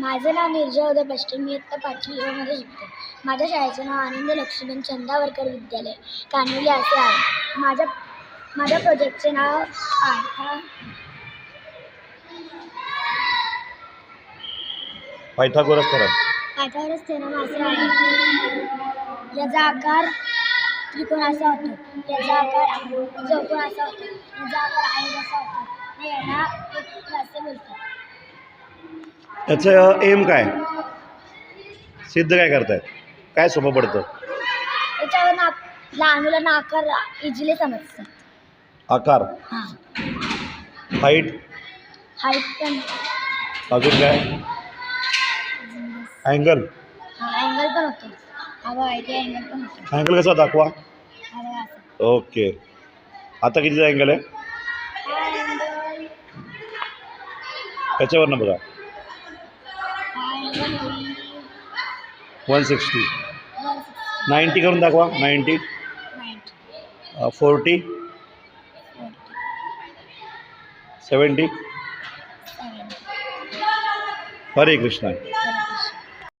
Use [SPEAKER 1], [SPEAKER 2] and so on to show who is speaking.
[SPEAKER 1] माझं नाव निर्जय उदय पष्टे मी इयत्ता पाचवी मध्ये शिकते. माझ्या शाळेचं नाव आनंद लक्ष्मण चंदावरकर विद्यालय कानवली असे आहे. माझ्या माझ्या प्रोजेक्टचे नाव पाठा
[SPEAKER 2] पायथागोरस थेरम.
[SPEAKER 1] पाठावरच थेरम असे आहे. याचा आकार त्रिकोण असा होतो. याचा आकार चौकोन असा होतो. याचा आकार आयत असा होतो. याला बोलतात.
[SPEAKER 2] त्याचं एम काय? सिद्ध काय करतायत? काय सोपं पडतं?
[SPEAKER 1] याच्यावर ना लहान मुलांना आकार इझिली
[SPEAKER 2] आकार?
[SPEAKER 1] हां.
[SPEAKER 2] हाईट
[SPEAKER 1] हाईट पण.
[SPEAKER 2] अजून काय? अँगल
[SPEAKER 1] हा अँगल पण होतो. अँगल पण होतो.
[SPEAKER 2] अँगल कसा दाखवा?
[SPEAKER 1] असं.
[SPEAKER 2] ओके आता कितीचा अँगल आहे?
[SPEAKER 1] हा अँगल
[SPEAKER 2] त्याच्यावरनं बघा. One sixty. नाईंटी करून दाखवा. Ninety
[SPEAKER 1] ninety
[SPEAKER 2] forty. Seventy.
[SPEAKER 1] Seven
[SPEAKER 2] Hare Krishna.